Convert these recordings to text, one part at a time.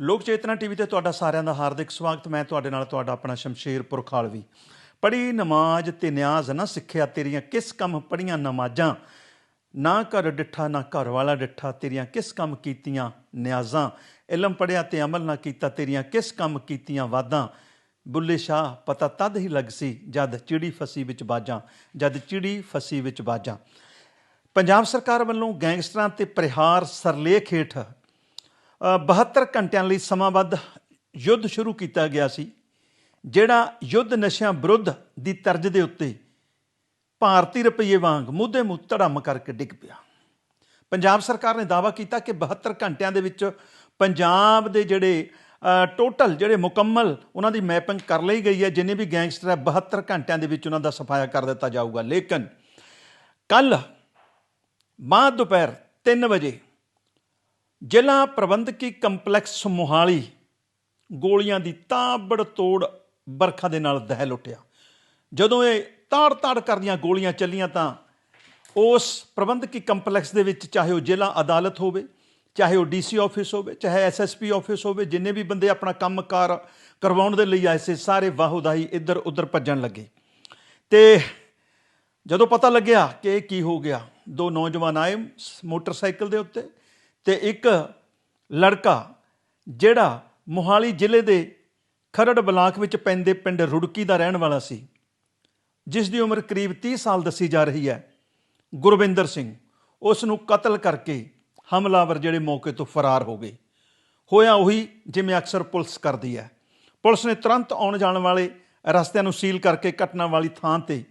ਲੋਕ ਚੇਤਨਾ ਟੀਵੀ ਤੇ ਤੁਹਾਡਾ ਸਾਰਿਆਂ ਦਾ ਹਾਰਦਿਕ ਸਵਾਗਤ। ਮੈਂ ਤੁਹਾਡੇ ਨਾਲ ਤੁਹਾਡਾ ਆਪਣਾ ਸ਼ਮਸ਼ੀਰ ਪੁਰਖਾਲਵੀ। ਪੜੀ ਨਮਾਜ਼ ਤੇ ਨਿਆਜ਼ ਨਾ ਸਿੱਖਿਆ, ਤੇਰੀਆਂ ਕਿਸ ਕੰਮ ਪੜੀਆਂ ਨਮਾਜ਼ਾਂ? ਨਾ ਘਰ ਡਿੱਠਾ, ਨਾ ਘਰ ਵਾਲਾ ਡਿੱਠਾ, ਤੇਰੀਆਂ ਕਿਸ ਕੰਮ ਕੀਤੀਆਂ ਨਿਆਜ਼ਾਂ? ਇਲਮ ਪੜਿਆ ਤੇ ਅਮਲ ਨਾ ਕੀਤਾ, ਤੇਰੀਆਂ ਕਿਸ ਕੰਮ ਕੀਤੀਆਂ ਵਾਦਾਂ? ਬੁੱਲੇ ਸ਼ਾਹ, ਪਤਾ ਤਦ ਹੀ ਲੱਗ ਸੀ ਜਦ ਚਿੜੀ ਫਸੀ ਵਿੱਚ ਬਾਜਾਂ, ਜਦ ਚਿੜੀ ਫਸੀ ਵਿੱਚ ਬਾਜਾਂ। ਪੰਜਾਬ ਸਰਕਾਰ ਵੱਲੋਂ ਗੈਂਗਸਟਰਾਂ ਤੇ ਪ੍ਰਹਾਰ ਸਰਲੇਖ ਹੇਠ 72 ਘੰਟਿਆਂ ਲਈ ਸਮਾਬੱਧ ਯੁੱਧ ਸ਼ੁਰੂ ਕੀਤਾ ਗਿਆ ਸੀ, ਜਿਹੜਾ ਯੁੱਧ ਨਸ਼ਿਆਂ ਵਿਰੁੱਧ ਦੀ ਤਰਜ਼ ਦੇ ਉੱਤੇ ਭਾਰਤੀ ਰੁਪਈਏ ਵਾਂਗ ਮੁੱਦੇ ਮੂੰਹ ਧੜਮ ਕਰਕੇ ਡਿੱਗ ਪਿਆ। ਪੰਜਾਬ ਸਰਕਾਰ ਨੇ ਦਾਅਵਾ ਕੀਤਾ ਕਿ 72 ਘੰਟਿਆਂ ਦੇ ਵਿੱਚ ਪੰਜਾਬ ਦੇ ਜਿਹੜੇ ਟੋਟਲ ਜਿਹੜੇ ਮੁਕੰਮਲ ਉਹਨਾਂ ਦੀ ਮੈਪਿੰਗ ਕਰ ਲਈ ਗਈ ਹੈ, ਜਿੰਨੇ ਵੀ ਗੈਂਗਸਟਰ ਹੈ 72 ਘੰਟਿਆਂ ਦੇ ਵਿੱਚ ਉਹਨਾਂ ਦਾ ਸਫਾਇਆ ਕਰ ਦਿੱਤਾ ਜਾਊਗਾ। ਲੇਕਿਨ ਕੱਲ ਬਾਅਦ ਦੁਪਹਿਰ 3 ਵਜੇ ਜ਼ਿਲ੍ਹਾ ਪ੍ਰਬੰਧਕੀ ਕੰਪਲੈਕਸ ਮੋਹਾਲੀ ਗੋਲੀਆਂ ਦੀ ਤਾਬੜ ਤੋੜ ਬਰਖਾ ਦੇ ਨਾਲ ਦਹਿ ਲੁੱਟਿਆ ਜਦੋਂ ਇਹ ਤਾੜ-ਤਾੜ ਕਰਦੀਆਂ ਗੋਲੀਆਂ ਚੱਲੀਆਂ ਤਾਂ ਉਸ ਪ੍ਰਬੰਧਕੀ ਕੰਪਲੈਕਸ ਦੇ ਵਿੱਚ ਚਾਹੇ ਉਹ ਜ਼ਿਲ੍ਹਾ ਅਦਾਲਤ ਹੋਵੇ, ਚਾਹੇ ਉਹ ਡੀਸੀ ਆਫਿਸ ਹੋਵੇ, ਚਾਹੇ ਐਸਐਸਪੀ ਆਫਿਸ ਹੋਵੇ, ਜਿੰਨੇ ਵੀ ਬੰਦੇ ਆਪਣਾ ਕੰਮਕਾਰ ਕਰਵਾਉਣ ਦੇ ਲਈ ਆਏ ਸੀ, ਸਾਰੇ ਵਾਹੋਦਾਈ ਇੱਧਰ ਉੱਧਰ ਭੱਜਣ ਲੱਗੇ। ਤੇ ਜਦੋਂ ਪਤਾ ਲੱਗਿਆ ਕਿ ਇਹ ਕੀ ਹੋ ਗਿਆ, ਦੋ ਨੌਜਵਾਨ ਆਏ ਸ- ਮੋਟਰਸਾਈਕਲ ਦੇ ਉੱਤੇ ਤੇ ਇੱਕ ਲੜਕਾ ਜਿਹੜਾ ਮੋਹਾਲੀ ਜ਼ਿਲ੍ਹੇ ਦੇ ਖਰੜ ਬਲਾਕ ਵਿੱਚ ਪੈਂਦੇ ਪਿੰਡ ਰੁੜਕੀ ਦਾ ਰਹਿਣ ਵਾਲਾ ਸੀ, ਜਿਸ ਦੀ ਉਮਰ ਕਰੀਬ 30 ਸਾਲ ਦੱਸੀ ਜਾ ਰਹੀ ਹੈ। ਗੁਰਵਿੰਦਰ ਸਿੰਘ ਉਸ ਨੂੰ ਕਤਲ ਕਰਕੇ ਹਮਲਾਵਰ ਜਿਹੜੇ ਮੌਕੇ ਤੋਂ ਫਰਾਰ ਹੋ ਗਏ। ਹੋਇਆ ਉਹੀ ਜਿਵੇਂ ਅਕਸਰ ਪੁਲਿਸ ਕਰਦੀ ਹੈ। ਪੁਲਿਸ ਨੇ ਤੁਰੰਤ ਆਉਣ ਜਾਣ ਵਾਲੇ ਰਸਤਿਆਂ ਨੂੰ ਸੀਲ ਕਰਕੇ ਘਟਨਾ ਵਾਲੀ ਥਾਂ ਤੇ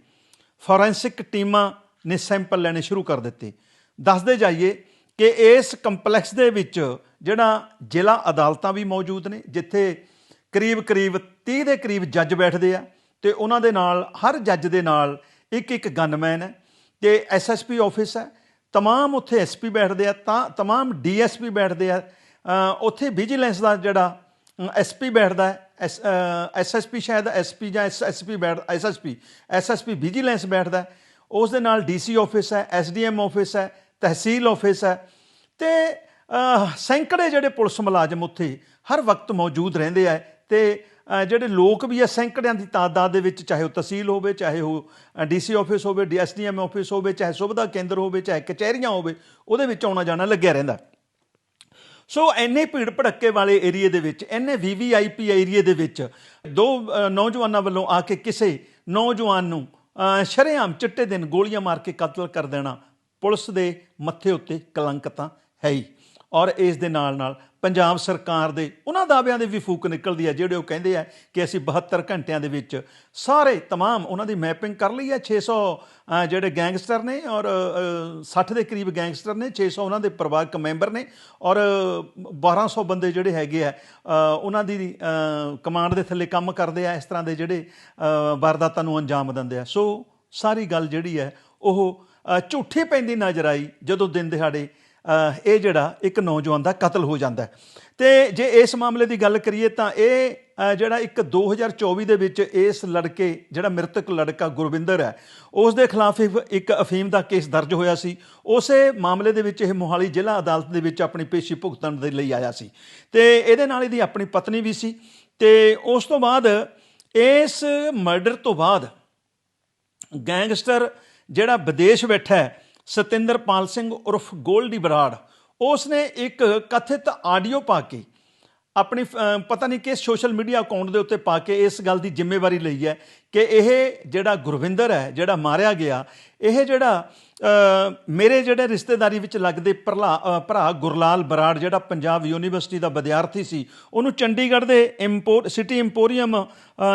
ਫੋਰੈਂਸਿਕ ਟੀਮਾਂ ਨੇ ਸੈਂਪਲ ਲੈਣੇ ਸ਼ੁਰੂ ਕਰ ਦਿੱਤੇ। ਦੱਸਦੇ ਜਾਈਏ ਕਿ ਇਸ ਕੰਪਲੈਕਸ ਦੇ ਵਿੱਚ ਜਿਹੜਾ ਜ਼ਿਲ੍ਹਾ ਅਦਾਲਤਾਂ ਵੀ ਮੌਜੂਦ ਨੇ ਜਿੱਥੇ ਕਰੀਬ ਕਰੀਬ 30 ਦੇ ਕਰੀਬ ਜੱਜ ਬੈਠਦੇ ਆ ਤੇ ਉਹਨਾਂ ਦੇ ਨਾਲ ਹਰ ਜੱਜ ਦੇ ਨਾਲ ਇੱਕ ਇੱਕ ਗਨਮੈਨ ਹੈ ਤੇ ਐਸਐਸਪੀ ਆਫਿਸ ਹੈ तमाम ਉੱਥੇ ਐਸਪੀ ਬੈਠਦੇ ਆ ਤਾਂ तमाम ਡੀਐਸਪੀ ਬੈਠਦੇ ਆ ਅ, ਉੱਥੇ ਵਿਜੀਲੈਂਸ ਦਾ ਜਿਹੜਾ ਐਸਪੀ ਬੈਠਦਾ ਹੈ ਐਸਐਸਪੀ ਸ਼ਾਇਦ ਐਸਪੀ ਜਾਂ ਐਸਐਸਪੀ ਬੈਠ ਐਸਐਸਪੀ ਐਸਐਸਪੀ ਵਿਜੀਲੈਂਸ ਬੈਠਦਾ ਹੈ ਉਸ ਦੇ ਨਾਲ ਡੀਸੀ ਆਫਿਸ ਹੈ ਐਸਡੀਐਮ ਆਫਿਸ ਹੈ ਤਹਿਸੀਲ ਆਫਿਸ ਹੈ ਤੇ ਸੈਂਕੜੇ ਜਿਹੜੇ ਪੁਲਿਸ ਮੁਲਾਜ਼ਮ ਉੱਥੇ ਹਰ ਵਕਤ ਮੌਜੂਦ ਰਹਿੰਦੇ ਆ ਤੇ ਜਿਹੜੇ ਲੋਕ ਵੀ ਆ ਸੈਂਕੜਿਆਂ ਦੀ ਤਾਦਾਦ ਦੇ ਵਿੱਚ, ਚਾਹੇ ਉਹ ਤਹਿਸੀਲ ਹੋਵੇ, ਚਾਹੇ ਉਹ ਡੀਸੀ ਆਫਿਸ ਹੋਵੇ ਡੀਐਸਡੀਐਮ ਆਫਿਸ ਹੋਵੇ, ਚਾਹੇ ਸੁਵਿਧਾ ਕੇਂਦਰ ਹੋਵੇ, ਚਾਹੇ ਕਚਹਿਰੀਆਂ ਹੋਵੇ, ਉਹਦੇ ਵਿੱਚ ਆਉਣਾ ਜਾਣਾ ਲੱਗਿਆ ਰਹਿੰਦਾ। ਸੋ ਐਨੇ ਭੀੜ ਭੜੱਕੇ ਵਾਲੇ ਏਰੀਏ ਦੇ ਵਿੱਚ ਐਨੇ ਵੀਵੀਆਈਪੀ ਏਰੀਏ ਦੇ ਵਿੱਚ ਦੋ ਨੌਜਵਾਨਾਂ ਵੱਲੋਂ ਆ ਕੇ ਕਿਸੇ ਨੌਜਵਾਨ ਨੂੰ ਸ਼ਰੇਆਮ ਚਿੱਟੇ ਦਿਨ ਗੋਲੀਆਂ ਮਾਰ ਕੇ ਕਤਲ ਕਰ ਦੇਣਾ ਪੁਲਿਸ ਦੇ ਮੱਥੇ ਉੱਤੇ ਕਲੰਕ ਤਾਂ ਹੈ ਹੀ ਔਰ ਇਸ ਦੇ ਨਾਲ ਨਾਲ ਪੰਜਾਬ ਸਰਕਾਰ ਦੇ ਉਹਨਾਂ ਦਾਅਵਿਆਂ ਦੇ ਵੀ ਫੂਕ ਨਿਕਲਦੀ ਹੈ ਜਿਹੜੇ ਉਹ ਕਹਿੰਦੇ ਆ ਕਿ ਅਸੀਂ 72 ਘੰਟਿਆਂ ਦੇ ਵਿੱਚ ਸਾਰੇ तमाम ਉਹਨਾਂ ਦੀ ਮੈਪਿੰਗ ਕਰ ਲਈ ਹੈ 600 ਅ, ਜਿਹੜੇ ਗੈਂਗਸਟਰ ਨੇ ਔਰ ਅ, 60 ਦੇ ਕਰੀਬ ਗੈਂਗਸਟਰ ਨੇ 600 ਉਹਨਾਂ ਦੇ ਪਰਿਵਾਰਕ ਮੈਂਬਰ ਨੇ ਔਰ 1200 ਬੰਦੇ ਜਿਹੜੇ ਹੈਗੇ ਆ ਅ, ਉਹਨਾਂ ਦੀ ਅ, ਕਮਾਂਡ ਦੇ ਥੱਲੇ ਕੰਮ ਕਰਦੇ ਆ ਇਸ ਤਰ੍ਹਾਂ ਦੇ ਜਿਹੜੇ ਅ, ਵਾਰਦਾਤਾਂ ਨੂੰ ਅੰਜਾਮ ਦਿੰਦੇ ਆ ਸੋ ਸਾਰੀ ਗੱਲ ਜਿਹੜੀ ਹੈ ਉਹ ਅ, ਝੂਠੀ ਪੈਂਦੀ ਨਜ਼ਰ ਆਈ ਜਦੋਂ ਦਿਨ ਦਿਹਾੜੇ ਇਹ ਜਿਹੜਾ ਇੱਕ ਨੌਜਵਾਨ ਦਾ ਕਤਲ ਹੋ ਜਾਂਦਾ ਹੈ। ਤੇ ਜੇ ਇਸ ਮਾਮਲੇ ਦੀ ਗੱਲ ਕਰੀਏ ਤਾਂ ਇਹ ਜਿਹੜਾ ਇੱਕ 2024 ਦੇ ਵਿੱਚ ਇਸ ਲੜਕੇ, ਜਿਹੜਾ ਮ੍ਰਿਤਕ ਲੜਕਾ ਗੁਰਵਿੰਦਰ ਹੈ, ਉਸ ਦੇ ਖਿਲਾਫ ਇੱਕ- ਇੱਕ ਅਫੀਮ ਦਾ ਕੇਸ ਦਰਜ ਹੋਇਆ ਸੀ। ਉਸੇ ਮਾਮਲੇ ਦੇ ਵਿੱਚ ਇਹ ਮੋਹਾਲੀ ਜ਼ਿਲ੍ਹਾ ਅਦਾਲਤ ਦੇ ਵਿੱਚ ਆਪਣੀ ਪੇਸ਼ੀ ਭੁਗਤਣ ਦੇ ਲਈ ਆਇਆ ਸੀ। ਤੇ ਇਹਦੇ ਨਾਲ ਇਹਦੀ ਆਪਣੀ ਪਤਨੀ ਵੀ ਸੀ। ਤੇ ਉਸ ਤੋਂ ਬਾਅਦ ਇਸ ਮਰਡਰ ਤੋਂ ਬਾਅਦ ਗੈਂਗਸਟਰ ਜਿਹੜਾ ਵਿਦੇਸ਼ ਬੈਠਾ ਹੈ, ਸਤਿੰਦਰਪਾਲ ਸਿੰਘ ਉਰਫ ਗੋਲਡੀ ਬਰਾੜ ਉਸ ਨੇ ਇੱਕ ਕਥਿਤ ਆਡੀਓ ਪਾ ਕੇ, ਆਪਣੀ ਪਤਾ ਨਹੀਂ ਕਿਸ ਸੋਸ਼ਲ ਮੀਡੀਆ ਅਕਾਊਂਟ ਦੇ ਉੱਤੇ ਪਾ ਕੇ ਇਸ ਗੱਲ ਦੀ ਜ਼ਿੰਮੇਵਾਰੀ ਲਈ ਹੈ ਕਿ ਇਹ ਜਿਹੜਾ ਗੁਰਵਿੰਦਰ ਹੈ, ਜਿਹੜਾ ਮਾਰਿਆ ਗਿਆ, ਇਹ ਜਿਹੜਾ ਮੇਰੇ ਜਿਹੜੇ ਰਿਸ਼ਤੇਦਾਰੀ ਵਿੱਚ ਲੱਗਦੇ ਭਰਾ ਭਰਾ ਗੁਰਲਾਲ ਬਰਾੜ, ਜਿਹੜਾ ਪੰਜਾਬ ਯੂਨੀਵਰਸਿਟੀ ਦਾ ਵਿਦਿਆਰਥੀ ਸੀ, ਉਹਨੂੰ ਚੰਡੀਗੜ੍ਹ ਦੇ ਇੰਪੋਰ ਸਿਟੀ ਇੰਪੋਰੀਅਮ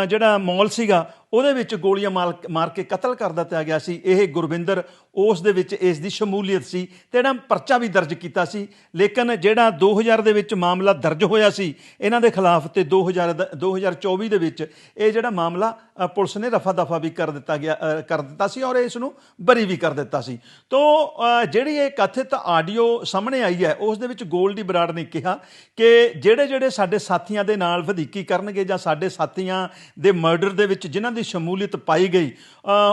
ਜਿਹੜਾ ਮਾਲ ਸੀਗਾ, ਉਹਦੇ ਵਿੱਚ ਗੋਲੀਆਂ ਮਾਰ ਮਾਰ ਕੇ ਕਤਲ ਕਰ ਦਿੱਤਾ ਗਿਆ ਸੀ। ਇਹ ਗੁਰਵਿੰਦਰ ਉਸ ਦੇ ਵਿੱਚ ਇਸ ਦੀ ਸ਼ਮੂਲੀਅਤ ਸੀ ਤੇ ਜਿਹੜਾ ਪਰਚਾ ਵੀ ਦਰਜ ਕੀਤਾ ਸੀ। ਲੇਕਿਨ ਜਿਹੜਾ 2000 ਦੇ ਵਿੱਚ ਮਾਮਲਾ ਦਰਜ ਹੋਇਆ ਸੀ, ਇਹਨਾਂ ਦੇ ਖਿਲਾਫ ਤੇ 2000 ਦਾ- 2024 ਦੇ ਵਿੱਚ ਇਹ ਜਿਹੜਾ ਮਾਮਲਾ ਪੁਲਿਸ ਨੇ ਰਫਾ ਦਫਾ ਵੀ ਕਰ ਦਿੱਤਾ ਗਿਆ ਕਰ ਦਿੱਤਾ ਸੀ ਔਰ ਇਸ ਨੂੰ ਬਰੀ ਵੀ ਕਰ ਦਿੱਤਾ ਸੀ। ਤੋਂ ਜਿਹੜੀ ਇਹ ਕਥਿਤ ਆਡੀਓ ਸਾਹਮਣੇ ਆਈ ਹੈ, ਉਸ ਦੇ ਵਿੱਚ ਗੋਲਡੀ ਬਰਾੜ ਨੇ ਕਿਹਾ ਕਿ ਜਿਹੜੇ ਜਿਹੜੇ ਸਾਡੇ ਸਾਥੀਆਂ ਦੇ ਨਾਲ ਵਧੀਕੀ ਕਰਨਗੇ ਜਾਂ ਸਾਡੇ ਸਾਥੀਆਂ ਦੇ ਮਰਡਰ ਦੇ ਵਿੱਚ ਜਿਨ੍ਹਾਂ ਦੀ ਸ਼ਮੂਲੀਅਤ ਪਾਈ ਗਈ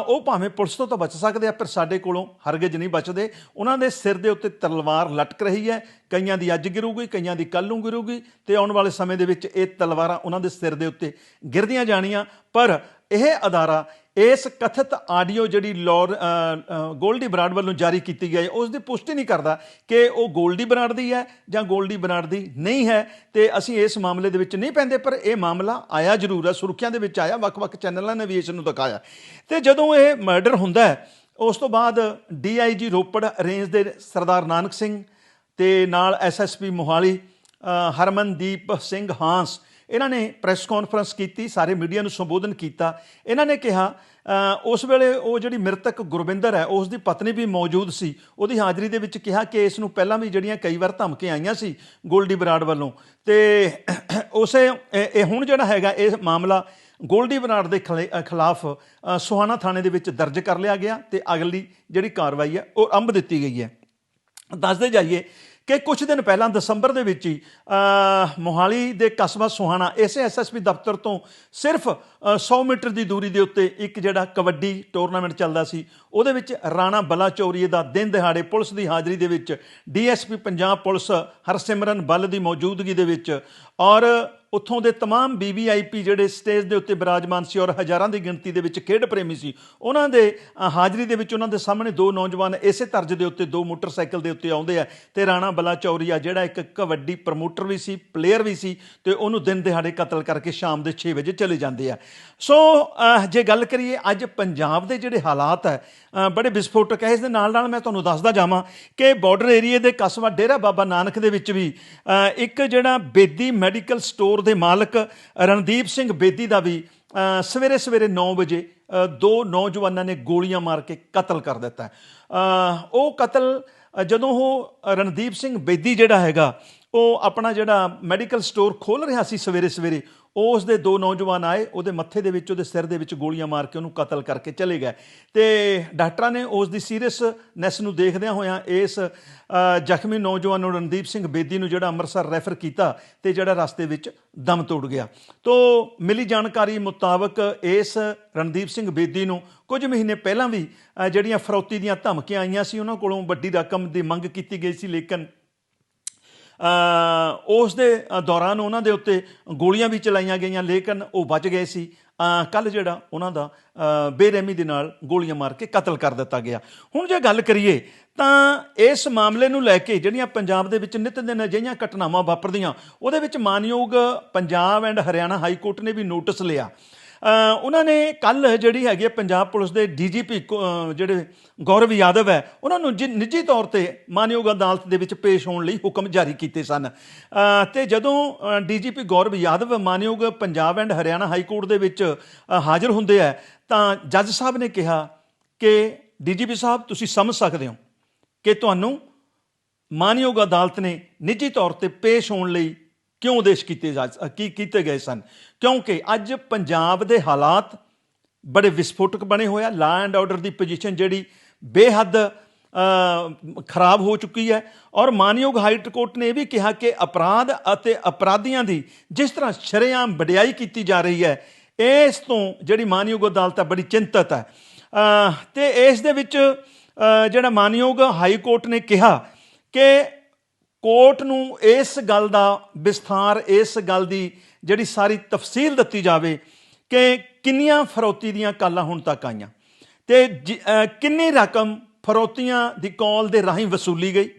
ਉਹ ਭਾਵੇਂ ਪੁਲਿਸ ਤੋਂ ਤਾਂ ਬਚ ਸਕਦੇ ਆ, ਪਰ ਸਾਡੇ ਕੋਲੋਂ ਹਰਗਿਜ਼ ਨਹੀਂ ਬਚਦੇ। ਉਹਨਾਂ ਦੇ ਸਿਰ ਦੇ ਉੱਤੇ ਤਲਵਾਰ ਲਟਕ ਰਹੀ ਹੈ, ਕਈਆਂ ਦੀ ਅੱਜ ਗਿਰੂਗੀ, ਕਈਆਂ ਦੀ ਕੱਲ੍ਹ ਨੂੰ ਗਿਰੂਗੀ ਤੇ ਆਉਣ ਵਾਲੇ ਸਮੇਂ ਦੇ ਵਿੱਚ ਇਹ ਤਲਵਾਰਾਂ ਉਹਨਾਂ ਦੇ ਸਿਰ ਦੇ ਉੱਤੇ ਗਿਰਦੀਆਂ ਜਾਣੀਆਂ। ਪਰ ਇਹ ਅਦਾਰਾ ਇਸ ਕਥਿਤ ਆਡੀਓ ਜਿਹੜੀ ਲੌਰ ਅ, ਗੋਲਡੀ ਬਰਾਡ ਵੱਲੋਂ ਜਾਰੀ ਕੀਤੀ ਗਈ ਹੈ ਉਸ ਦੀ ਪੁਸ਼ਟੀ ਨਹੀਂ ਕਰਦਾ ਕਿ ਉਹ ਗੋਲਡੀ ਬਰਾਡ ਦੀ ਹੈ ਜਾਂ ਗੋਲਡੀ ਬਰਾਡ ਦੀ ਨਹੀਂ ਹੈ ਤੇ ਅਸੀਂ ਇਸ ਮਾਮਲੇ ਦੇ ਵਿੱਚ ਨਹੀਂ ਪੈਂਦੇ ਪਰ ਇਹ ਮਾਮਲਾ ਆਇਆ ਜ਼ਰੂਰ ਹੈ ਸੁਰਖੀਆਂ ਦੇ ਵਿੱਚ ਆਇਆ ਵੱਖ-ਵੱਖ ਚੈਨਲਾਂ ਨੇ ਵੀ ਇਸ ਨੂੰ ਦਿਖਾਇਆ। ਤੇ ਜਦੋਂ ਇਹ ਮਰਡਰ ਹੁੰਦਾ ਹੈ ਉਸ ਤੋਂ ਬਾਅਦ ਡੀਆਈਜੀ ਰੋਪੜ ਰੇਂਜ ਦੇ ਸਰਦਾਰ ਨਾਨਕ ਸਿੰਘ ਤੇ ਨਾਲ ਐਸਐਸਪੀ ਮੋਹਾਲੀ ਹਰਮਨਦੀਪ ਸਿੰਘ ਹਾਂਸ ਇਹਨਾਂ ਨੇ ਪ੍ਰੈਸ ਕਾਨਫਰੰਸ ਕੀਤੀ, ਸਾਰੇ ਮੀਡੀਆ ਨੂੰ ਸੰਬੋਧਨ ਕੀਤਾ। ਇਹਨਾਂ ਨੇ ਕਿਹਾ ਉਸ ਵੇਲੇ ਉਹ ਜਿਹੜੀ ਮ੍ਰਿਤਕ ਗੁਰਵਿੰਦਰ ਹੈ, ਉਸ ਦੀ ਪਤਨੀ ਵੀ ਮੌਜੂਦ ਸੀ। ਉਹਦੀ ਹਾਜ਼ਰੀ ਦੇ ਵਿੱਚ ਕਿਹਾ ਕਿ ਇਸ ਨੂੰ ਪਹਿਲਾਂ ਵੀ ਜਿਹੜੀਆਂ ਕਈ ਵਾਰ ਧਮਕੀਆਂ ਆਈਆਂ ਸੀ ਗੋਲਡੀ ਬਰਾੜ ਵੱਲੋਂ। ਤੇ ਉਸੇ, ਇਹ ਹੁਣ ਜਿਹੜਾ ਹੈਗਾ, ਇਹ ਮਾਮਲਾ ਗੋਲਡੀ ਬਰਾੜ ਦੇ ਖਿਲਾ- ਖਿਲਾਫ ਸੁਹਾਣਾ ਥਾਣੇ ਦੇ ਵਿੱਚ ਦਰਜ ਕਰ ਲਿਆ ਗਿਆ ਤੇ ਅਗਲੀ ਜਿਹੜੀ ਕਾਰਵਾਈ ਹੈ, ਉਹ ਅੰਬ ਦਿੱਤੀ ਗਈ ਹੈ। ਦੱਸਦੇ ਜਾਈਏ ਕਿ ਕੁਝ ਦਿਨ ਪਹਿਲਾਂ ਦਸੰਬਰ ਦੇ ਵਿੱਚ ਹੀ ਮੋਹਾਲੀ ਦੇ ਕਸਬਾ ਸੁਹਾਣਾ ਇਸੇ ਐਸਐਸਪੀ ਦਫ਼ਤਰ ਤੋਂ ਸਿਰਫ ਅ, 100 ਮੀਟਰ ਦੀ ਦੂਰੀ ਦੇ ਉੱਤੇ ਇੱਕ ਜਿਹੜਾ ਕਬੱਡੀ ਟੂਰਨਾਮੈਂਟ ਚੱਲਦਾ ਸੀ ਉਹਦੇ ਵਿੱਚ ਰਾਣਾ ਬਲਾਚੌਰੀਏ ਦਾ ਦਿਨ ਦਿਹਾੜੇ ਪੁਲਿਸ ਦੀ ਹਾਜ਼ਰੀ ਦੇ ਵਿੱਚ ਡੀਐਸਪੀ ਪੰਜਾਬ ਪੁਲਿਸ ਹਰਸਿਮਰਨ ਬੱਲ ਦੀ ਮੌਜੂਦਗੀ ਦੇ ਵਿੱਚ ਔਰ ਉੱਥੋਂ ਦੇ तमाम ਵੀਵੀਆਈਪੀ ਜਿਹੜੇ ਸਟੇਜ ਦੇ ਉੱਤੇ ਬਿਰਾਜਮਾਨ ਸੀ ਔਰ ਹਜ਼ਾਰਾਂ ਦੀ ਗਿਣਤੀ ਦੇ ਵਿੱਚ ਖੇਡ ਪ੍ਰੇਮੀ ਸੀ ਉਹਨਾਂ ਦੇ ਅ, ਹਾਜ਼ਰੀ ਦੇ ਵਿੱਚ ਉਹਨਾਂ ਦੇ ਸਾਹਮਣੇ ਦੋ ਨੌਜਵਾਨ ਇਸੇ ਤਰਜ਼ ਦੇ ਉੱਤੇ ਦੋ ਮੋਟਰਸਾਈਕਲ ਦੇ ਉੱਤੇ ਆਉਂਦੇ ਆ ਤੇ ਰਾਣਾ ਬਲਾਚੌਰੀਆ ਜਿਹੜਾ ਇੱਕ ਕਬੱਡੀ ਪ੍ਰਮੋਟਰ ਵੀ ਸੀ ਪਲੇਅਰ ਵੀ ਸੀ ਤੇ ਉਹਨੂੰ ਦਿਨ ਦਿਹਾੜੇ ਕਤਲ ਕਰਕੇ ਸ਼ਾਮ ਦੇ 6 ਵਜੇ ਚਲੇ ਜਾਂਦੇ ਆ ਸੋ ਅ, ਜੇ ਗੱਲ ਕਰੀਏ ਅੱਜ ਪੰਜਾਬ ਦੇ ਜਿਹੜੇ ਹਾਲਾਤ ਹੈ ਅ, ਬੜੇ ਵਿਸਫੋਟਕ ਹੈ ਇਸ ਦੇ ਨਾਲ ਨਾਲ ਮੈਂ ਤੁਹਾਨੂੰ ਦੱਸਦਾ ਜਾਵਾਂ ਕਿ ਬਾਰਡਰ ਏਰੀਏ ਦੇ ਕਸਬਾ ਡੇਰਾ ਬਾਬਾ ਨਾਨਕ ਦੇ ਵਿੱਚ ਵੀ ਅ, ਇੱਕ ਜਿਹੜਾ ਬੇਦੀ ਮੈਡੀਕਲ ਸਟੋਰ ਦੇ ਮਾਲਕ ਰਣਦੀਪ ਸਿੰਘ ਬੇਦੀ ਦਾ ਵੀ ਸਵੇਰੇ ਸਵੇਰੇ 9 ਵਜੇ ਦੋ ਨੌਜਵਾਨਾਂ ਨੇ ਗੋਲੀਆਂ ਮਾਰ ਕੇ ਕਤਲ ਕਰ ਦਿੱਤਾ। ਉਹ ਕਤਲ ਜਦੋਂ ਉਹ ਰਣਦੀਪ ਸਿੰਘ ਬੇਦੀ ਜਿਹੜਾ ਹੈਗਾ, ਉਹ ਆਪਣਾ ਜਿਹੜਾ ਮੈਡੀਕਲ ਸਟੋਰ ਖੋਲ ਰਿਹਾ ਸੀ ਸਵੇਰੇ ਸਵੇਰੇ ਉਸ ਦੇ ਦੋ ਨੌਜਵਾਨ ਆਏ, ਉਹਦੇ ਮੱਥੇ ਦੇ ਵਿੱਚ, ਉਹਦੇ ਸਿਰ ਦੇ ਵਿੱਚ ਗੋਲੀਆਂ ਮਾਰ ਕੇ ਉਹਨੂੰ ਕਤਲ ਕਰਕੇ ਚਲੇ ਗਏ। ਤੇ ਡਾਕਟਰਾਂ ਨੇ ਉਸ ਦੀ ਸੀਰੀਅਸਨੈਸ ਨੂੰ ਦੇਖਦਿਆਂ ਹੋਇਆਂ ਇਸ ਜ਼ਖਮੀ ਨੌਜਵਾਨ ਨੂੰ ਰਣਦੀਪ ਸਿੰਘ ਬੇਦੀ ਨੂੰ ਜਿਹੜਾ ਅੰਮ੍ਰਿਤਸਰ ਰੈਫਰ ਕੀਤਾ ਤੇ ਜਿਹੜਾ ਰਸਤੇ ਵਿੱਚ ਦਮ ਤੋੜ ਗਿਆ। ਤੋਂ ਮਿਲੀ ਜਾਣਕਾਰੀ ਮੁਤਾਬਕ ਇਸ ਰਣਦੀਪ ਸਿੰਘ ਬੇਦੀ ਨੂੰ ਕੁਝ ਮਹੀਨੇ ਪਹਿਲਾਂ ਵੀ ਜਿਹੜੀਆਂ ਫਰੌਤੀ ਦੀਆਂ ਧਮਕੀਆਂ ਆਈਆਂ ਸੀ, ਉਹਨਾਂ ਕੋਲੋਂ ਵੱਡੀ ਰਕਮ ਦੀ ਮੰਗ ਕੀਤੀ ਗਈ ਸੀ, ਲੇਕਿਨ ਉਸ ਦੇ ਦੌਰਾਨ ਉਹਨਾਂ ਦੇ ਉੱਤੇ ਗੋਲੀਆਂ ਵੀ ਚਲਾਈਆਂ ਗਈਆਂ, ਲੇਕਿਨ ਉਹ ਬਚ ਗਏ ਸੀ। ਕੱਲ ਜਿਹੜਾ ਉਹਨਾਂ ਦਾ ਬੇਰਹਿਮੀ ਦੇ ਨਾਲ ਗੋਲੀਆਂ ਮਾਰ ਕੇ ਕਤਲ ਕਰ ਦਿੱਤਾ ਗਿਆ। ਹੁਣ ਜੇ ਗੱਲ ਕਰੀਏ, ਤਾਂ ਇਸ ਮਾਮਲੇ ਨੂੰ ਲੈ ਕੇ ਜਿਹੜੀਆਂ ਪੰਜਾਬ ਦੇ ਵਿੱਚ ਨਿਤ ਦਿਨ ਅਜਿਹੀਆਂ ਘਟਨਾਵਾਂ ਵਾਪਰਦੀਆਂ, ਉਹਦੇ ਵਿੱਚ ਮਾਨਯੋਗ Punjab and Haryana high court ਨੇ ਵੀ ਨੋਟਿਸ ਲਿਆ। ਉਹਨਾਂ ਨੇ ਕੱਲ ਜਿਹੜੀ ਹੈਗੀ ਹੈ ਪੰਜਾਬ ਪੁਲਿਸ ਦੇ ਡੀਜੀਪੀ ਜਿਹੜੇ ਗੌਰਵ ਯਾਦਵ ਹੈ ਉਹਨਾਂ ਨੂੰ ਜੀ- ਨਿੱਜੀ ਤੌਰ ਤੇ ਮਾਨਯੋਗ ਅਦਾਲਤ ਦੇ ਵਿੱਚ ਪੇਸ਼ ਹੋਣ ਲਈ ਹੁਕਮ ਜਾਰੀ ਕੀਤੇ ਸਨ। ਅ, ਤੇ ਜਦੋਂ ਡੀਜੀਪੀ ਗੌਰਵ ਯਾਦਵ ਮਾਨਯੋਗ Punjab and Haryana high court ਦੇ ਵਿੱਚ ਹਾਜ਼ਰ ਹੁੰਦੇ ਆ ਤਾਂ ਜੱਜ ਸਾਹਿਬ ਨੇ ਕਿਹਾ ਕਿ ਡੀਜੀਪੀ ਸਾਹਿਬ ਤੁਸੀਂ ਸਮਝ ਸਕਦੇ ਹੋ ਕਿ ਤੁਹਾਨੂੰ ਮਾਨਯੋਗ ਅਦਾਲਤ ਨੇ ਨਿੱਜੀ ਤੌਰ ਤੇ ਪੇਸ਼ ਹੋਣ ਲਈ ਕਿਉਂ ਉਦੇਸ਼ ਕੀਤੇ ਜਾ ਕੀ ਕੀਤੇ ਗਏ ਸਨ? ਕਿਉਂਕਿ ਅੱਜ ਪੰਜਾਬ ਦੇ ਹਾਲਾਤ ਬੜੇ ਵਿਸਫੋਟਕ ਬਣੇ ਹੋਇਆ law and order the position ਜਿਹੜੀ ਬੇਹੱਦ ਖਰਾਬ ਹੋ ਚੁੱਕੀ ਹੈ। ਔਰ ਮਾਨਯੋਗ ਹਾਈ ਕੋਰਟ ਨੇ ਇਹ ਵੀ ਕਿਹਾ ਕਿ ਅਪਰਾਧ ਅਤੇ ਅਪਰਾਧੀਆਂ ਦੀ ਜਿਸ ਤਰ੍ਹਾਂ ਸ਼ਰੇਆਮ ਵਡਿਆਈ ਕੀਤੀ ਜਾ ਰਹੀ ਹੈ ਇਸ ਤੋਂ ਜਿਹੜੀ ਮਾਨਯੋਗ ਅਦਾਲਤ ਹੈ ਬੜੀ ਚਿੰਤਤ ਹੈ। ਅ, ਤੇ ਇਸ ਦੇ ਵਿੱਚ ਜਿਹੜਾ ਮਾਨਯੋਗ ਹਾਈ ਕੋਰਟ ਨੇ ਕਿਹਾ ਕਿ ਕੋਰਟ ਨੂੰ ਇਸ ਗੱਲ ਦਾ ਵਿਸਥਾਰ, ਇਸ ਗੱਲ ਦੀ ਜਿਹੜੀ ਸਾਰੀ ਤਫਸੀਲ ਦਿੱਤੀ ਜਾਵੇ ਕਿ ਕਿੰਨੀਆਂ ਫਰੋਤੀ ਦੀਆਂ ਕਾਲਾਂ ਹੁਣ ਤੱਕ ਆਈਆਂ। ਤੇ ਜ- ਕਿੰਨੀ ਰਕਮ ਫਰੋਤੀਆਂ ਦੀ ਕਾਲ ਦੇ ਰਾਹੀਂ ਵਸੂਲੀ ਗਈ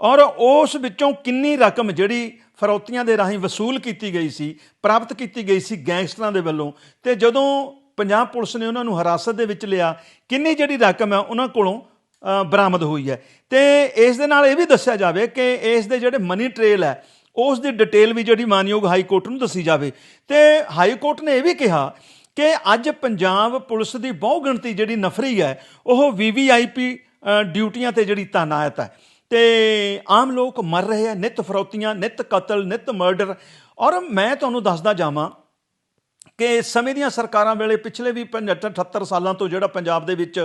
ਔਰ ਉਸ ਵਿੱਚੋਂ ਕਿੰਨੀ ਰਕਮ ਜਿਹੜੀ ਫਰੋਤੀਆਂ ਦੇ ਰਾਹੀਂ ਵਸੂਲ ਕੀਤੀ ਗਈ ਸੀ, ਪ੍ਰਾਪਤ ਕੀਤੀ ਗਈ ਸੀ ਗੈਂਗਸਟਰਾਂ ਦੇ ਵੱਲੋਂ ਤੇ ਜਦੋਂ ਪੰਜਾਬ ਪੁਲਿਸ ਨੇ ਉਹਨਾਂ ਨੂੰ ਹਿਰਾਸਤ ਦੇ ਵਿੱਚ ਲਿਆ, ਕਿੰਨੀ ਜਿਹੜੀ ਰਕਮ ਹੈ ਉਹਨਾਂ ਕੋਲੋਂ ਬਰਾਮਦ ਹੋਈ ਹੈ। ਤੇ ਇਸ ਦੇ ਨਾਲ ਇਹ ਵੀ ਦੱਸਿਆ ਜਾਵੇ ਕਿ ਇਸ ਦੇ ਜਿਹੜੇ ਮਨੀ ਟ੍ਰੇਲ ਹੈ, ਉਸ ਦੀ ਡਿਟੇਲ ਵੀ ਜਿਹੜੀ ਮਾਨਯੋਗ ਹਾਈ ਕੋਰਟ ਨੂੰ ਦੱਸੀ ਜਾਵੇ। ਤੇ ਹਾਈ ਕੋਰਟ ਨੇ ਇਹ ਵੀ ਕਿਹਾ ਕਿ ਅੱਜ ਪੰਜਾਬ ਪੁਲਿਸ ਦੀ ਬਹੁ ਗਿਣਤੀ ਜਿਹੜੀ ਨਫਰੀ ਹੈ, ਉਹ ਵੀਵੀਆਈਪੀ ਡਿਊਟੀਆਂ ਤੇ ਜਿਹੜੀ ਤਾਨਾਇਤ ਹੈ। ਤੇ ਆਮ ਲੋਕ ਮਰ ਰਹੇ ਆ ਨਿਤ ਫਰੌਤੀਆਂ, ਨਿਤ ਕਤਲ, ਨਿਤ ਮਰਡਰ। ਔਰ ਮੈਂ ਤੁਹਾਨੂੰ ਦੱਸਦਾ ਜਾਵਾਂ ਕਿ ਸਮੇਂ ਦੀਆਂ ਸਰਕਾਰਾਂ ਵੇਲੇ ਪਿਛਲੇ ਵੀ 75 78 ਸਾਲਾਂ ਤੋਂ ਜਿਹੜਾ ਪੰਜਾਬ ਦੇ ਵਿੱਚ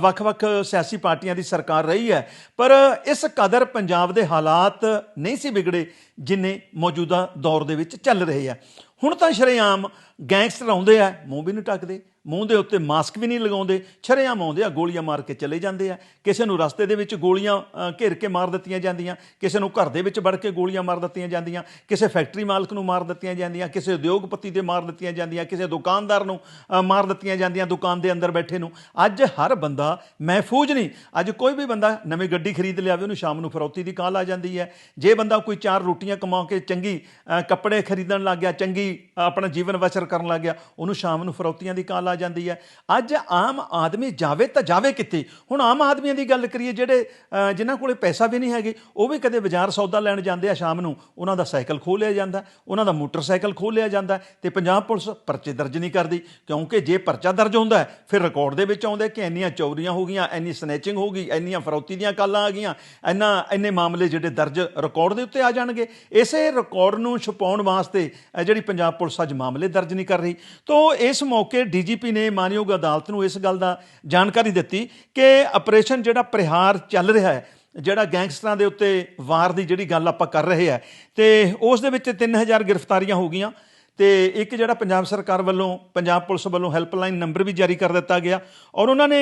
ਵੱਖ-ਵੱਖ ਸਿਆਸੀ ਪਾਰਟੀਆਂ ਦੀ ਸਰਕਾਰ ਰਹੀ ਹੈ, ਪਰ ਇਸ ਕਦਰ ਪੰਜਾਬ ਦੇ ਹਾਲਾਤ ਨਹੀਂ ਸੀ ਵਿਗੜੇ ਜਿੰਨੇ ਮੌਜੂਦਾ ਦੌਰ ਦੇ ਵਿੱਚ ਚੱਲ ਰਹੇ ਆ। ਹੁਣ ਤਾਂ ਸ਼ਰੇਆਮ ਗੈਂਗਸਟਰ ਆਉਂਦੇ ਆ ਮੂੰਹ ਵੀ ਨਹੀਂ ਟੱਕਦੇ ਮੂੰਹ ਦੇ ਉੱਤੇ ਮਾਸਕ ਵੀ ਨਹੀਂ ਲਗਾਉਂਦੇ ਸ਼ਰੇਆਮ ਆਉਂਦੇ ਆ ਗੋਲੀਆਂ ਮਾਰ ਕੇ ਚਲੇ ਜਾਂਦੇ ਆ। ਕਿਸੇ ਨੂੰ ਰਸਤੇ ਦੇ ਵਿੱਚ ਗੋਲੀਆਂ ਅ, ਘੇਰ ਕੇ ਮਾਰ ਦਿੱਤੀਆਂ ਜਾਂਦੀਆਂ ਕਿਸੇ ਨੂੰ ਘਰ ਦੇ ਵਿੱਚ ਵੜ ਕੇ ਗੋਲੀਆਂ ਮਾਰ ਦਿੱਤੀਆਂ ਜਾਂਦੀਆਂ ਕਿਸੇ ਫੈਕਟਰੀ ਮਾਲਕ ਨੂੰ ਮਾਰ ਦਿੱਤੀਆਂ ਜਾਂਦੀਆਂ ਕਿਸੇ ਉਦਯੋਗਪਤੀ ਦੇ ਮਾਰ ਦਿੱਤੀਆਂ ਜਾਂਦੀਆਂ ਕਿਸੇ ਦੁਕਾਨਦਾਰ ਨੂੰ ਮਾਰ ਦਿੱਤੀਆਂ ਜਾਂਦੀਆਂ ਦੁਕਾਨ ਦੇ ਅੰਦਰ ਬੈਠੇ ਨੂੰ। ਅੱਜ ਹਰ ਬੰਦਾ ਮਹਿਫੂਜ਼ ਨਹੀਂ। ਅੱਜ ਕੋਈ ਵੀ ਬੰਦਾ ਨਵੀਂ ਗੱਡੀ ਖਰੀਦ ਲਿਆਵੇ ਉਹਨੂੰ ਸ਼ਾਮ ਨੂੰ ਫਰੌਤੀ ਦੀ ਕਾਲ ਆ ਜਾਂਦੀ ਹੈ। ਜੇ ਬੰਦਾ ਕੋਈ ਚਾਰ ਰੋਟੀਆਂ ਕਮਾ ਕੇ ਚੰਗੀ ਕੱਪੜੇ ਖਰੀਦਣ ਲੱਗ ਗਿਆ ਚੰਗੀ ਆਪਣਾ ਜੀਵਨ ਬਸਰ ਕਰਨ ਲੱਗ ਗਿਆ ਉਹਨੂੰ ਸ਼ਾਮ ਨੂੰ ਫਰੌਤੀਆਂ ਦੀ ਕਾਲ ਆ ਜਾਂਦੀ ਹੈ। ਅੱਜ ਆਮ ਆਦਮੀ ਜਾਵੇ ਤਾਂ ਜਾਵੇ ਕਿੱਥੇ? ਹੁਣ ਆਮ ਆਦਮੀਆਂ ਦੀ ਗੱਲ ਕਰੀਏ ਜਿਹੜੇ ਅ, ਜਿਨ੍ਹਾਂ ਕੋਲੇ ਪੈਸਾ ਵੀ ਨਹੀਂ ਹੈਗੇ ਉਹ ਵੀ ਕਦੇ ਬਾਜ਼ਾਰ ਸੌਦਾ ਲੈਣ ਜਾਂਦੇ ਆ ਸ਼ਾਮ ਨੂੰ। ਉਹਨਾਂ ਦਾ ਸਾਈਕਲ ਖੋਹ ਲਿਆ ਜਾਂਦਾ ਉਹਨਾਂ ਦਾ ਮੋਟਰਸਾਈਕਲ ਖੋਹ ਲਿਆ ਜਾਂਦਾ ਤੇ ਪੰਜਾਬ ਪੁਲਿਸ ਪਰਚੇ ਦਰਜ ਨਹੀਂ ਕਰਦੀ ਕਿਉਂਕਿ ਜੇ ਪਰਚਾ ਦਰਜ ਹੁੰਦਾ ਹੈ, ਫਿਰ ਰਿਕਾਰਡ ਦੇ ਵਿੱਚ ਆਉਂਦੇ ਕਿ ਇੰਨੀਆਂ ਚੋਰੀਆਂ ਹੋ ਗਈਆਂ ਇੰਨੀ ਸਨੈਚਿੰਗ ਹੋ ਗਈ ਇੰਨੀਆਂ ਫਰੌਤੀ ਦੀਆਂ ਕਾਲਾਂ ਆ ਗਈਆਂ ਇੰਨਾ ਇੰਨੇ ਮਾਮਲੇ ਜਿਹੜੇ ਦਰਜ ਰਿਕਾਰਡ ਦੇ ਉੱਤੇ ਆ ਜਾਣਗੇ। ਇਸੇ ਰਿਕਾਰਡ ਨੂੰ ਛੁਪਾਉਣ ਵਾਸਤੇ ਜਿਹੜੀ ਪੰਜਾਬ ਪੁਲਿਸ ਅੱਜ ਮਾਮਲੇ ਦਰਜ ਨਹੀਂ ਕਰ ਰਹੀ, ਤੋਂ ਇਸ ਮੌਕੇ ਡੀਜੀਪੀ ਨੇ ਮਾਨਯੋਗ ਅਦਾਲਤ ਨੂੰ ਇਸ ਗੱਲ ਦਾ ਜਾਣਕਾਰੀ ਦਿੱਤੀ ਕਿ ਆਪਰੇਸ਼ਨ ਜਿਹੜਾ ਪ੍ਰਹਾਰ ਚੱਲ ਰਿਹਾ ਹੈ, ਜਿਹੜਾ ਗੈਂਗਸਟਰਾਂ ਦੇ ਉੱਤੇ ਵਾਰ ਦੀ ਜਿਹੜੀ ਗੱਲ ਆਪਾਂ ਕਰ ਰਹੇ ਆ ਤੇ ਉਸ ਦੇ ਵਿੱਚ 3000 ਗ੍ਰਿਫਤਾਰੀਆਂ ਹੋ ਗਈਆਂ। ਤੇ ਇੱਕ ਜਿਹੜਾ ਪੰਜਾਬ ਸਰਕਾਰ ਵੱਲੋਂ ਪੰਜਾਬ ਪੁਲਿਸ ਵੱਲੋਂ ਹੈਲਪਲਾਈਨ ਨੰਬਰ ਵੀ ਜਾਰੀ ਕਰ ਦਿੱਤਾ ਗਿਆ। ਔਰ ਉਹਨਾਂ ਨੇ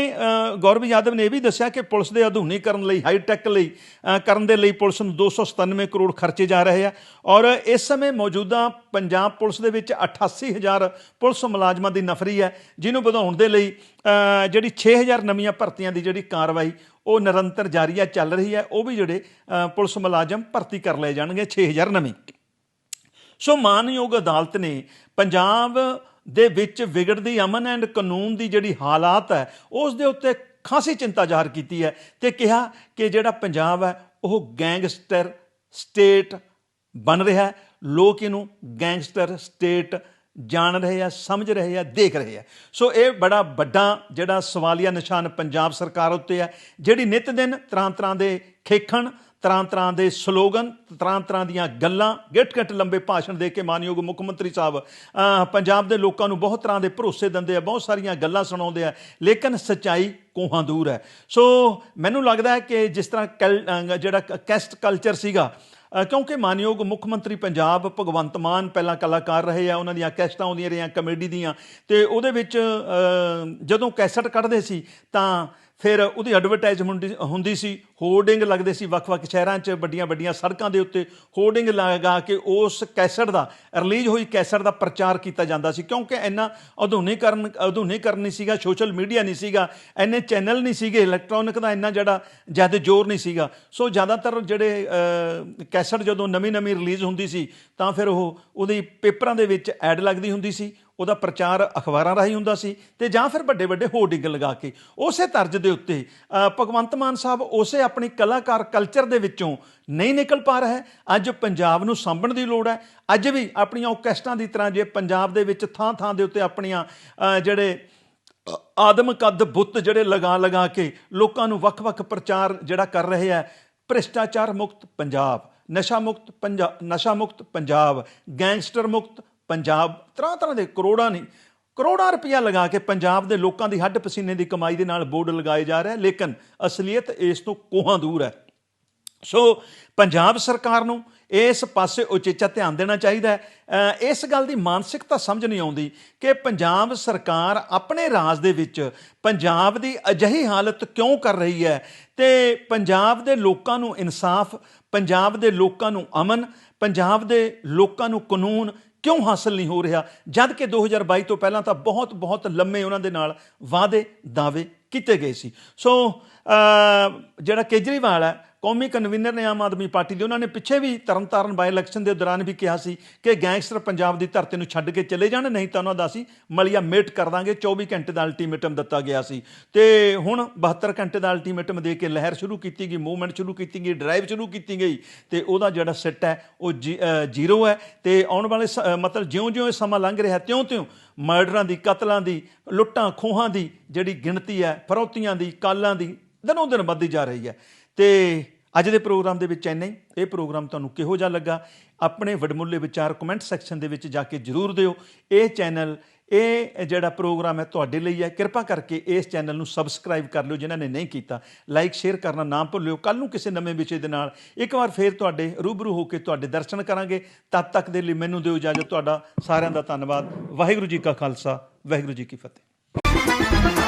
ਗੌਰਵ ਯਾਦਵ ਨੇ ਇਹ ਵੀ ਦੱਸਿਆ ਕਿ ਪੁਲਿਸ ਦੇ ਆਧੁਨਿਕਰਨ ਲਈ ਹਾਈ ਟੈਕ ਲਈ ਕਰਨ ਦੇ ਲਈ ਪੁਲਿਸ ਨੂੰ 297 ਕਰੋੜ ਖਰਚੇ ਜਾ ਰਹੇ ਆ। ਔਰ ਇਸ ਸਮੇਂ ਮੌਜੂਦਾ ਪੰਜਾਬ ਪੁਲਿਸ ਦੇ ਵਿੱਚ 88000 ਪੁਲਿਸ ਮੁਲਾਜ਼ਮਾਂ ਦੀ ਨਫਰੀ ਹੈ ਜਿਹਨੂੰ ਵਧਾਉਣ ਦੇ ਲਈ ਅ, ਜਿਹੜੀ 6000 ਨਵੀਆਂ ਭਰਤੀਆਂ ਦੀ ਜਿਹੜੀ ਕਾਰਵਾਈ ਉਹ ਨਿਰੰਤਰ ਜਾਰੀ ਹੈ ਚੱਲ ਰਹੀ ਹੈ। ਉਹ ਵੀ ਜਿਹੜੇ ਪੁਲਿਸ ਮੁਲਾਜ਼ਮ ਭਰਤੀ ਕਰ ਲਏ ਜਾਣਗੇ 6000 ਨਵੇਂ। ਸੋ ਮਾਨਯੋਗ ਅਦਾਲਤ ਨੇ ਪੰਜਾਬ ਦੇ ਵਿੱਚ ਵਿਗੜਦੀ ਅਮਨ ਐਂਡ ਕਾਨੂੰਨ ਦੀ ਜਿਹੜੀ ਹਾਲਾਤ ਹੈ, ਉਸ ਦੇ ਉੱਤੇ ਖਾਸੀ ਚਿੰਤਾ ਜ਼ਾਹਰ ਕੀਤੀ ਹੈ ਤੇ ਕਿਹਾ ਕਿ ਜਿਹੜਾ ਪੰਜਾਬ ਹੈ, ਉਹ ਗੈਂਗਸਟਰ ਸਟੇਟ ਬਣ ਰਿਹਾ ਹੈ। ਲੋਕ ਇਹਨੂੰ ਗੈਂਗਸਟਰ ਸਟੇਟ ਜਾਣ ਰਹੇ ਆ ਸਮਝ ਰਹੇ ਆ ਦੇਖ ਰਹੇ ਆ। ਸੋ ਇਹ ਬੜਾ ਵੱਡਾ ਜਿਹੜਾ ਸਵਾਲੀਆ ਨਿਸ਼ਾਨ ਪੰਜਾਬ ਸਰਕਾਰ ਉੱਤੇ ਹੈ ਜਿਹੜੀ ਨਿਤ ਦਿਨ ਤਰ੍ਹਾਂ ਤਰ੍ਹਾਂ ਦੇ ਖੇਖਣ ਤਰ੍ਹਾਂ ਤਰ੍ਹਾਂ ਦੇ ਸਲੋਗਨ ਤਰ੍ਹਾਂ ਤਰ੍ਹਾਂ ਦੀਆਂ ਗੱਲਾਂ ਗਿੱਟ ਗਿੱਟ ਲੰਬੇ ਭਾਸ਼ਣ ਦੇ ਕੇ ਮਾਨਯੋਗ ਮੁੱਖ ਮੰਤਰੀ ਸਾਹਿਬ ਪੰਜਾਬ ਦੇ ਲੋਕਾਂ ਨੂੰ ਬਹੁਤ ਤਰ੍ਹਾਂ ਦੇ ਭਰੋਸੇ ਦਿੰਦੇ ਆ ਬਹੁਤ ਸਾਰੀਆਂ ਗੱਲਾਂ ਸੁਣਾਉਂਦੇ ਆ ਲੇਕਿਨ ਸੱਚਾਈ ਕੋਹਾਂ ਦੂਰ ਹੈ। ਸੋ ਮੈਨੂੰ ਲੱਗਦਾ ਹੈ ਕਿ ਜਿਸ ਤਰ੍ਹਾਂ ਕੈਲ- ਅਹ, ਜਿਹੜਾ ਕੈਸਟ ਕਲਚਰ ਸੀਗਾ ਕਿਉਂਕਿ ਮਾਨਯੋਗ ਮੁੱਖ ਮੰਤਰੀ ਪੰਜਾਬ ਭਗਵੰਤ ਮਾਨ ਪਹਿਲਾਂ ਕਲਾਕਾਰ ਰਹੇ ਆ, ਉਹਨਾਂ ਦੀਆਂ ਕੈਸਟਾਂ ਆਉਂਦੀਆਂ ਰਹੀਆਂ, ਕਮੇਡੀ ਦੀਆਂ, ਤੇ ਉਹਦੇ ਵਿੱਚ ਜਦੋਂ ਕੈਸਟ ਕੱਢਦੇ ਸੀ, ਤਾਂ ਫਿਰ ਉਹਦੀ ਐਡਵਰਟਾਈਜ਼ਮੈਂਟ ਹੁੰਦੀ ਸੀ ਹੋਰਡਿੰਗ ਲੱਗਦੇ ਸੀ ਵੱਖ-ਵੱਖ ਸ਼ਹਿਰਾਂ 'ਚ ਵੱਡੀਆਂ-ਵੱਡੀਆਂ ਸੜਕਾਂ ਦੇ ਉੱਤੇ ਹੋਰਡਿੰਗ ਲਗਾ ਕੇ ਉਸ ਕੈਸਟ ਦਾ ਰਿਲੀਜ਼ ਹੋਈ ਕੈਸਟ ਦਾ ਪ੍ਰਚਾਰ ਕੀਤਾ ਜਾਂਦਾ ਸੀ। ਕਿਉਂਕਿ ਇੰਨਾ ਆਧੁਨਿਕਰਨ ਆਧੁਨਿਕਰਨ ਨਹੀਂ ਸੀਗਾ ਸੋਸ਼ਲ ਮੀਡੀਆ ਨਹੀਂ ਸੀਗਾ, ਇੰਨੇ ਚੈਨਲ ਨਹੀਂ ਸੀਗੇ ਇਲੈਕਟ੍ਰੋਨਿਕ ਦਾ ਇੰਨਾ ਜਿਹੜਾ ਜ਼ਿਆਦਾ ਜ਼ੋਰ ਨਹੀਂ ਸੀਗਾ। ਸੋ ਜ਼ਿਆਦਾਤਰ ਜਿਹੜੇ ਕੈਸਟ ਜਦੋਂ ਨਵੀਂ-ਨਵੀਂ ਰਿਲੀਜ਼ ਹੁੰਦੀ ਸੀ, ਤਾਂ ਫਿਰ ਉਹ ਉਹਦੀ ਪੇਪਰਾਂ ਦੇ ਵਿੱਚ ਐਡ ਲੱਗਦੀ ਹੁੰਦੀ ਸੀ ਉਹਦਾ ਪ੍ਰਚਾਰ ਅਖਬਾਰਾਂ ਰਾਹੀਂ ਹੁੰਦਾ ਸੀ ਤੇ ਜਾਂ ਫਿਰ ਵੱਡੇ ਵੱਡੇ ਹੋਰਡਿੰਗ ਲਗਾ ਕੇ, ਉਸੇ ਤਰਜ਼ ਦੇ ਉੱਤੇ ਭਗਵੰਤ ਮਾਨ ਸਾਹਿਬ ਉਸੇ ਆਪਣੀ ਕਲਾਕਾਰ ਕਲਚਰ ਦੇ ਵਿੱਚੋਂ ਨਹੀਂ ਨਿਕਲ ਪਾ ਰਿਹਾ ਅੱਜ ਪੰਜਾਬ ਨੂੰ ਸਾਂਭਣ ਦੀ ਲੋੜ ਹੈ। ਅੱਜ ਵੀ ਆਪਣੀਆਂ ਔਕੈਸਟਾਂ ਦੀ ਤਰ੍ਹਾਂ ਜੇ ਪੰਜਾਬ ਦੇ ਵਿੱਚ ਥਾਂ ਥਾਂ ਦੇ ਉੱਤੇ ਆਪਣੀਆਂ ਜਿਹੜੇ ਆਦਮ ਕੱਦ ਬੁੱਤ ਜਿਹੜੇ ਲਗਾ ਲਗਾ ਕੇ ਲੋਕਾਂ ਨੂੰ ਵੱਖ-ਵੱਖ ਪ੍ਰਚਾਰ ਜਿਹੜਾ ਕਰ ਰਹੇ ਹੈ, ਭ੍ਰਿਸ਼ਟਾਚਾਰ ਮੁਕਤ ਪੰਜਾਬ, ਨਸ਼ਾ ਮੁਕਤ ਪੰਜਾਬ ਨਸ਼ਾ ਮੁਕਤ ਪੰਜਾਬ, ਗੈਂਗਸਟਰ ਮੁਕਤ ਪੰਜਾਬ ਤਰ੍ਹਾਂ ਤਰ੍ਹਾਂ ਦੇ ਕਰੋੜਾਂ ਨਹੀਂ ਕਰੋੜਾਂ ਰੁਪਇਆ ਲਗਾ ਕੇ ਪੰਜਾਬ ਦੇ ਲੋਕਾਂ ਦੀ ਹੱਡ ਪਸੀਨੇ ਦੀ ਕਮਾਈ ਦੇ ਨਾਲ ਬੋਰਡ ਲਗਾਏ ਜਾ ਰਿਹਾ, ਲੇਕਿਨ ਅਸਲੀਅਤ ਇਸ ਤੋਂ ਕੋਹਾਂ ਦੂਰ ਹੈ। ਸੋ ਪੰਜਾਬ ਸਰਕਾਰ ਨੂੰ ਇਸ ਪਾਸੇ ਉਚੇਚਾ ਧਿਆਨ ਦੇਣਾ ਚਾਹੀਦਾ ਹੈ। ਇਸ ਗੱਲ ਦੀ ਮਾਨਸਿਕਤਾ ਸਮਝ ਨਹੀਂ ਆਉਂਦੀ ਕਿ ਪੰਜਾਬ ਸਰਕਾਰ ਆਪਣੇ ਰਾਜ ਦੇ ਵਿੱਚ ਪੰਜਾਬ ਦੀ ਅਜਿਹੀ ਹਾਲਤ ਕਿਉਂ ਕਰ ਰਹੀ ਹੈ ਤੇ ਪੰਜਾਬ ਦੇ ਲੋਕਾਂ ਨੂੰ ਇਨਸਾਫ, ਪੰਜਾਬ ਦੇ ਲੋਕਾਂ ਨੂੰ ਅਮਨ, ਪੰਜਾਬ ਦੇ ਲੋਕਾਂ ਨੂੰ ਕਾਨੂੰਨ ਕਿਉਂ ਹਾਸਲ ਨਹੀਂ ਹੋ ਰਿਹਾ? ਜਦ ਕਿ 2022 ਤੋਂ ਪਹਿਲਾਂ ਤਾਂ ਬਹੁਤ ਬਹੁਤ ਲੰਮੇ ਉਹਨਾਂ ਦੇ ਨਾਲ ਵਾਅਦੇ, ਦਾਅਵੇ ਕੀਤੇ ਗਏ ਸੀ। ਸੋ ਜਿਹੜਾ ਕੇਜਰੀਵਾਲ ਹੈ ਕੌਮੀ ਕਨਵੀਨਰ ਨੇ ਆਮ ਆਦਮੀ ਪਾਰਟੀ ਦੇ ਉਹਨਾਂ ਨੇ ਪਿੱਛੇ ਵੀ ਤਰਨਤਾਰਨ ਬਾਈ ਇਲੈਕਸ਼ਨ ਦੇ ਦੌਰਾਨ ਵੀ ਕਿਹਾ ਸੀ ਕਿ ਗੈਂਗਸਟਰ ਪੰਜਾਬ ਦੀ ਧਰਤੀ ਨੂੰ ਛੱਡ ਕੇ ਚਲੇ ਜਾਣ, ਨਹੀਂ ਤਾਂ ਉਹਨਾਂ ਦਾ ਅਸੀਂ ਮਲੀਆ ਮੇਟ ਕਰ ਦਾਂਗੇ। 24 ਘੰਟੇ ਦਾ ਅਲਟੀਮੇਟਮ ਦਿੱਤਾ ਗਿਆ ਸੀ। ਤੇ ਹੁਣ 72 ਘੰਟੇ ਦਾ ਅਲਟੀਮੇਟਮ ਦੇ ਕੇ ਲਹਿਰ ਸ਼ੁਰੂ ਕੀਤੀ ਗਈ ਮੂਵਮੈਂਟ ਸ਼ੁਰੂ ਕੀਤੀ ਗਈ ਡਰਾਈਵ ਸ਼ੁਰੂ ਕੀਤੀ ਗਈ ਤੇ ਉਹਦਾ ਜਿਹੜਾ ਸਿੱਟ ਹੈ, ਉਹ ਜੀ- ਜ਼ੀਰੋ ਹੈ। ਤੇ ਆਉਣ ਵਾਲੇ ਸ- ਮਤਲਬ ਜਿਉਂ-ਜਿਉਂ ਇਹ ਸਮਾਂ ਲੰਘ ਰਿਹਾ, ਤਿਉਂ-ਤਿਉਂ ਮਰਡਰਾਂ ਦੀ, ਕਤਲਾਂ ਦੀ ਲੁੱਟਾਂ ਖੋਹਾਂ ਦੀ ਜਿਹੜੀ ਗਿਣਤੀ ਹੈ, ਫਰੌਤੀਆਂ ਦੀ, ਕਾਲਾਂ ਦੀ ਦਿਨੋਂ ਦਿਨ ਵੱਧਦੀ ਜਾ ਰਹੀ ਹੈ। ਤੇ ਅੱਜ ਦੇ ਪ੍ਰੋਗਰਾਮ ਦੇ ਵਿੱਚ ਇੰਨਾ ਹੀ। ਇਹ ਪ੍ਰੋਗਰਾਮ ਤੁਹਾਨੂੰ ਕਿਹੋ ਜਿਹਾ ਲੱਗਾ? ਆਪਣੇ ਵਡਮੁੱਲੇ ਵਿਚਾਰ ਕਮੈਂਟ ਸੈਕਸ਼ਨ ਦੇ ਵਿੱਚ ਜਾ ਕੇ ਜਰੂਰ ਦਿਓ। ਇਹ ਚੈਨਲ, ਇਹ ਜਿਹੜਾ ਪ੍ਰੋਗਰਾਮ ਹੈ ਤੁਹਾਡੇ ਲਈ ਹੈ। ਕਿਰਪਾ ਕਰਕੇ ਇਸ ਚੈਨਲ ਨੂੰ ਸਬਸਕ੍ਰਾਈਬ ਕਰ ਲਿਓ ਜਿਨ੍ਹਾਂ ਨੇ ਨਹੀਂ ਕੀਤਾ। ਲਾਈਕ, ਸ਼ੇਅਰ ਕਰਨਾ ਨਾ ਭੁੱਲਿਓ। ਕੱਲ ਨੂੰ ਕਿਸੇ ਨਵੇਂ ਵਿਸ਼ੇ ਦੇ ਨਾਲ ਇੱਕ ਵਾਰ ਫੇਰ ਤੁਹਾਡੇ ਰੂਬਰੂ ਹੋ ਕੇ ਤੁਹਾਡੇ ਦਰਸ਼ਨ ਕਰਾਂਗੇ। ਤਦ ਤੱਕ ਦੇ ਲਈ ਮੈਨੂੰ ਦਿਓ ਇਜਾਜ਼ਤ। ਤੁਹਾਡਾ ਸਾਰਿਆਂ ਦਾ ਧੰਨਵਾਦ। ਵਾਹਿਗੁਰੂ ਜੀ ਕਾ ਖਾਲਸਾ, ਵਾਹਿਗੁਰੂ ਜੀ ਕੀ ਫਤਿਹ।